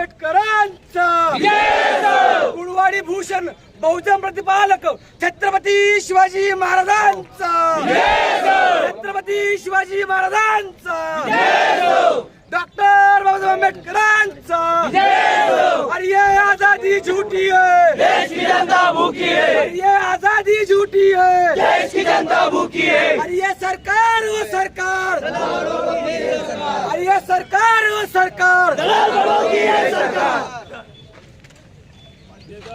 आंबेडकरांचा. गुरुवाडी भूषण बहुजन प्रतिपालक छत्रपती शिवाजी महाराजांचा. छत्रपती शिवाजी महाराजांचा. डॉक्टर बाबासाहेब आंबेडकरांचा. आज़ादी झूठी है। देश की जनता भूखी है। ये आज़ादी झूठी है। देश की जनता भूखी है। अरे ये सरकार वो सरकार। अरे ये सरकार वो सरकार। वा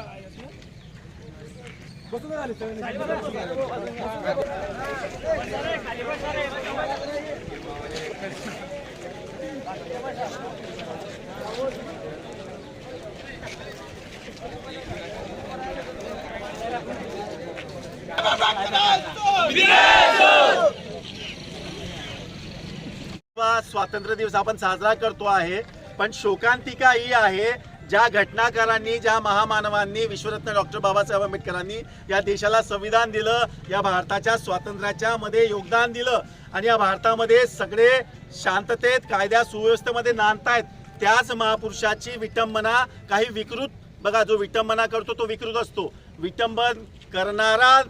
स्वातंत्र्य दिवस आपण साजरा करतो आहे. पण शोकांतिका ही आहे. ज्या घटनाकारांनी ज्या महामानवांनी विश्वरत्न डॉक्टर बाबासाहेब आंबेडकरांनी या देशाला संविधान दिलं या भारताच्या स्वातंत्र्याच्या मध्ये योगदान दिलं आणि या भारतामध्ये सगळे शांततेत कायद्या सुव्यवस्थेमध्ये नांदतायत त्याच महापुरुषाची विटंबना काही विकृत बघा जो विटंबना करतो तो विकृत असतो. विटंबन करणारा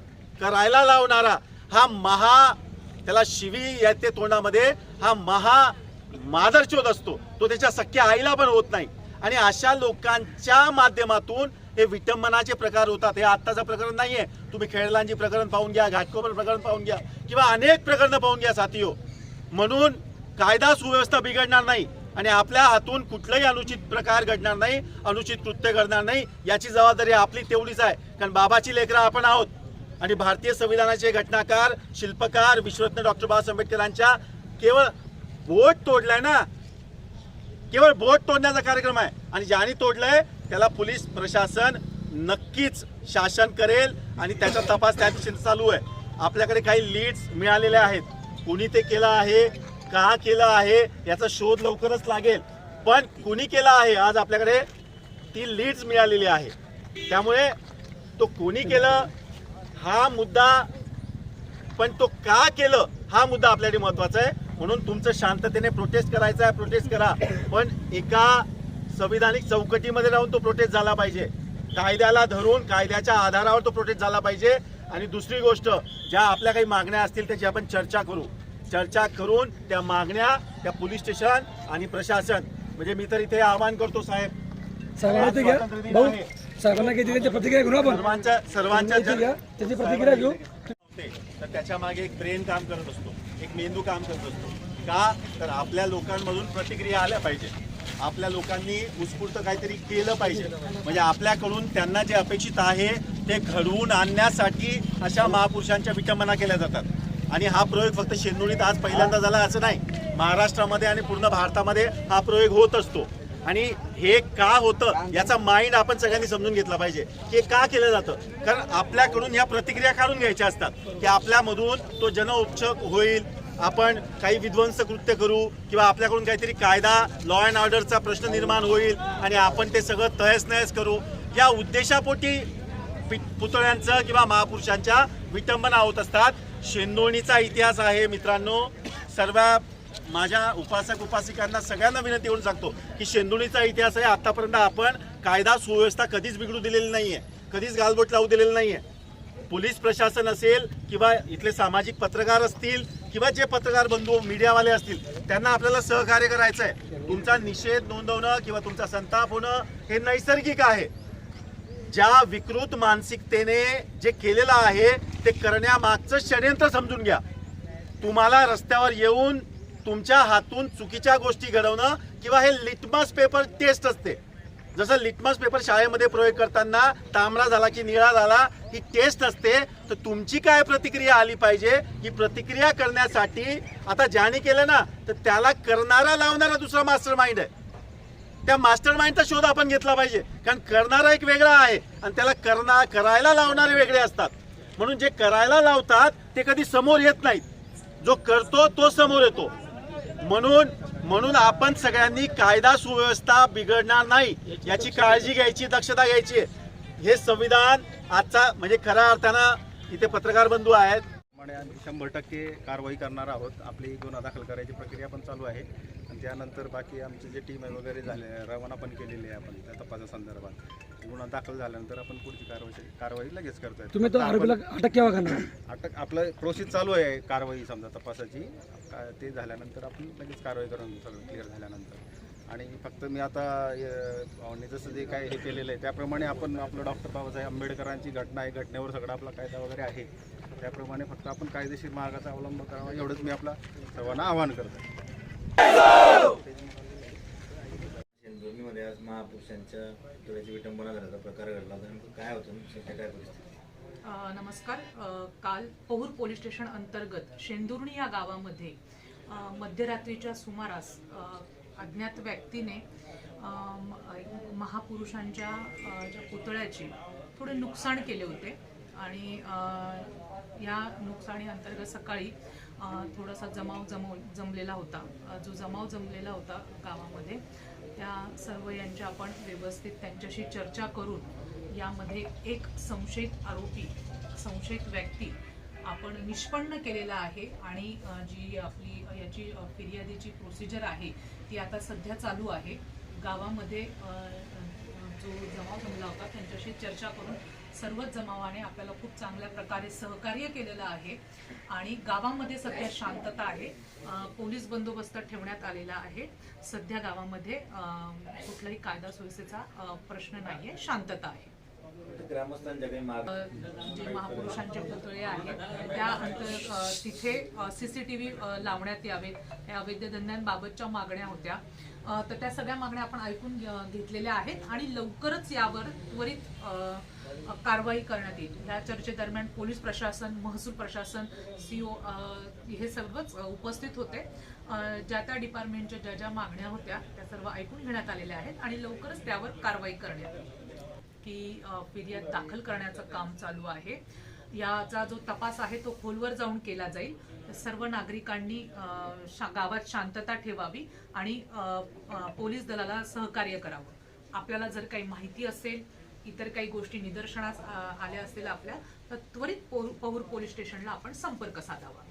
करायला लावणारा हा महा त्याला शिवी येते तोंडामध्ये हा महा मादरचोद असतो. तो त्याच्या सख्या आईला पण होत नाही. आणि अशा लोकांच्या माध्यमातून हे विटंबनाचे प्रकार होतात. हे आत्ताचं प्रकरण नाहीये. तुम्ही खेळलांची प्रकरण पाहून घ्या घाटकोपर प्रकरण पाहून घ्या किंवा अनेक प्रकरणं पाहून घ्या साथीयो म्हणून कायदा सुव्यवस्था बिघडणार नाही आणि आपल्या हातून कुठलाही अनुचित प्रकार घडणार नाही अनुचित कृत्य घडणार नाही याची जबाबदारी आपली तेवढीच आहे. कारण बाबाची लेकरं आपण आहोत. आणि भारतीय संविधानाचे घटनाकार शिल्पकार विश्वरत्न डॉक्टर बाबासाहेब आंबेडकरांच्या केवळ बोट तोडलाय ना? केवळ बोट तोडण्याचा कार्यक्रम आहे. आणि ज्याने तोडलंय त्याला पोलीस प्रशासन नक्कीच शासन करेल आणि त्याचा तपास त्या दिशेने चालू आहे. आपल्याकडे काही लीड्स मिळालेल्या आहेत. कुणी ते केलं आहे? का केलं आहे? याचा शोध लवकरच लागेल. पण कुणी केलं आहे? आज आपल्याकडे ती लीड्स मिळालेली आहे. त्यामुळे तो कोणी केलं हा मुद्दा पण तो का केलं हा मुद्दा आपल्यासाठी महत्त्वाचा आहे. म्हणून तुमचं शांततेने प्रोटेस्ट करायचं आहे प्रोटेस्ट करा. पण एका संविधानिक चौकटीमध्ये राहून तो प्रोटेस्ट झाला पाहिजे. कायद्याला धरून कायद्याच्या आधारावर तो प्रोटेस्ट झाला पाहिजे. आणि दुसरी गोष्ट ज्या आपल्या काही मागण्या असतील त्याची आपण चर्चा करू. चर्चा करून त्या मागण्या त्या पोलीस स्टेशन आणि प्रशासन म्हणजे मी तर इथे आवाहन करतो साहेब. स्वातंत्र्य दिन आहे. सर्वांना किती त्यांची प्रतिक्रिया घेऊ आपण. सर्वांच्या सर्वांच्या त्यांची प्रतिक्रिया घेऊ तर त्याच्यामागे एक ब्रेन काम करत असतो. एक मेंदू काम करत असतो. का? तर आपल्या लोकांमधून प्रतिक्रिया आल्या पाहिजे. आपल्या लोकांनी उत्स्फूर्त काहीतरी केलं पाहिजे. म्हणजे आपल्याकडून त्यांना जे अपेक्षित आहे ते घडवून आणण्यासाठी अशा महापुरुषांच्या विटंबना केल्या जातात. आणि हा प्रयोग फक्त शेंदुळीत आज पहिल्यांदा झाला असं नाही. महाराष्ट्रामध्ये आणि पूर्ण भारतामध्ये हा प्रयोग होत असतो. आणि हे का होतं याचा माइंड आपण सगळ्यांनी समजून घेतला पाहिजे. की हे का केलं जातं? कारण आपल्याकडून ह्या प्रतिक्रिया काढून घ्यायच्या असतात की आपल्यामधून तो जनउपक्षक होईल. आपण काही विध्वंस कृत्य करू किंवा आपल्याकडून काहीतरी कायदा लॉ अँड ऑर्डरचा प्रश्न निर्माण होईल आणि आपण ते सगळं तहस नयस करू. या उद्देशापोटी पि- पुतळ्यांचं किंवा महापुरुषांच्या विटंबना होत असतात. शेंदोणीचा इतिहास आहे मित्रांनो. सर्व माझ्या उपासक उपासिकांना सगळ्यांना विनंती करून सांगतो की शेंदुळीचा इतिहास आहे आतापर्यंत आपण कायदा सुव्यवस्था कधीच बिघडू दिलेली नाहीये. कधीच गालबोट लावू दिलेलं नाहीये. पोलीस प्रशासन असेल किंवा इथले सामाजिक पत्रकार असतील किंवा जे पत्रकार बंधू मीडियावाले असतील त्यांना आपल्याला सहकार्य करायचं आहे तुमचा निषेध नोंदवणं किंवा तुमचा संताप होणं हे नैसर्गिक आहे. ज्या विकृत मानसिकतेने जे केलेलं आहे ते करण्यामागचं षडयंत्र समजून घ्या. तुम्हाला रस्त्यावर येऊन तुमच्या हातून चुकीच्या गोष्टी घडवणं किंवा हे लिटमस पेपर टेस्ट असते. जसं लिटमस पेपर शाळेमध्ये प्रयोग करताना तांबडा झाला की निळा झाला ही टेस्ट असते. तर तुमची काय प्रतिक्रिया आली पाहिजे? ही प्रतिक्रिया करण्यासाठी आता ज्याने केलं ना तर त्याला करणारा लावणारा दुसरा मास्टर माइंड आहे. त्या मास्टर माइंडचा शोध आपण घेतला पाहिजे. कारण करणारा एक वेगळा आहे आणि त्याला करणा करायला लावणारे वेगळे असतात. म्हणून जे करायला लावतात ते कधी समोर येत नाहीत. जो करतो तो समोर येतो. म्हणून म्हणून आपण सगळ्यांनी कायदा सुव्यवस्था बिघडणार नाही याची काळजी घ्यायची दक्षता घ्यायची. हे संविधान आजचा म्हणजे खऱ्या अर्थानं इथे पत्रकार बंधू आहेत. शंभर टक्के कारवाई करणार आहोत. आपली गुन्हा दाखल करायची प्रक्रिया पण चालू आहे. आणि त्यानंतर बाकी आमची जे टीम आहे वगैरे झाले रवाना पण केलेली आहे आपण त्या तपासा संदर्भात गुन्हा दाखल झाल्यानंतर आपण पुढची कारवाई कारवाई लगेच करतोय तुम्ही तो आरोपीला अटक केव्हा करणार? अटक आपलं प्रोसेस चालू आहे कारवाई समजा तपासाची. का- ते झाल्यानंतर आपण लगेच कारवाई करून सगळं क्लिअर झाल्यानंतर. आणि फक्त मी आता अ, भावांनी जसं जे काय हे केलेलं आहे त्याप्रमाणे आपण आपलं डॉक्टर बाबासाहेब आंबेडकरांची घटना आहे घटनेवर सगळा आपला कायदा वगैरे आहे. त्याप्रमाणे फक्त आपण कायदेशीर मार्गाचा अवलंब करावा एवढंच मी आपला सर्वांना आवाहन करतो आज महापुरुषांच्या डोळ्याची विटंबना झाल्याचा प्रकार घडला होता. नेमकं काय होतं? सध्या काय परिस्थिती? नमस्कार. काल पहूर पोलीस स्टेशन अंतर्गत शेंदुर्णी या गावामध्ये मध्यरात्रीच्या सुमारास अज्ञात व्यक्तीने महापुरुषांच्या ज्या पुतळ्याचे थोडे नुकसान केले होते. आणि या नुकसानी अंतर्गत सकाळी थोडासा जमाव जमव जमलेला होता. जो जमाव जमलेला होता गावामध्ये त्या सर्व यांच्या आपण व्यवस्थित त्यांच्याशी चर्चा करून यामध्ये एक संशयित आरोपी संशयित व्यक्ती आपण निष्पन्न केलेला आहे आणि जी आपली याची फिर्यादीची प्रोसिजर आहे ती आता सध्या चालू आहे. गावामध्ये जो जमाव जमला होता त्यांच्याशी चर्चा करून सर्वच जमावाने आपल्याला खूप चांगल्या प्रकारे सहकार्य केलेलं आहे. आणि गावामध्ये सध्या शांतता आहे. पोलीस बंदोबस्त ठेवण्यात आलेला आहे. सध्या गावामध्ये कुठलाही कायदा सुव्यवस्थेचा प्रश्न नाही आहे शांतता आहे ग्रामस्थांच्या काही माग अ, जे महापुरुषांचे पुतळे आहेत त्या अंतर तिथे सीसीटीव्ही लावण्यात यावेत. या अवैध धंद्यांबाबतच्या मागण्या होत्या. तर त्या सगळ्या मागण्या आपण ऐकून घेतलेल्या आहेत आणि लवकरच यावर त्वरित कारवाई करण्यात येईल. या चर्चेदरम्यान पोलीस प्रशासन महसूल प्रशासन सीओ हे सर्वच उपस्थित होते. ज्या त्या डिपार्टमेंटच्या ज्या ज्या मागण्या होत्या त्या सर्व ऐकून घेण्यात आलेल्या आहेत आणि लवकरच त्यावर कारवाई करण्यात येईल. की फिर्याद दाखल करण्याचं काम चालू आहे. याचा जो तपास आहे तो खोलवर जाऊन केला जाईल. सर्व नागरिकांनी शा- गावात शांतता ठेवावी आणि पोलीस दलाला सहकार्य करावं. आपल्याला जर काही माहिती असेल इतर काही गोष्टी निदर्शनास आल्या असतील आपल्या तर त्वरित पौर- पौर पोलीस स्टेशनला आपण संपर्क साधावा.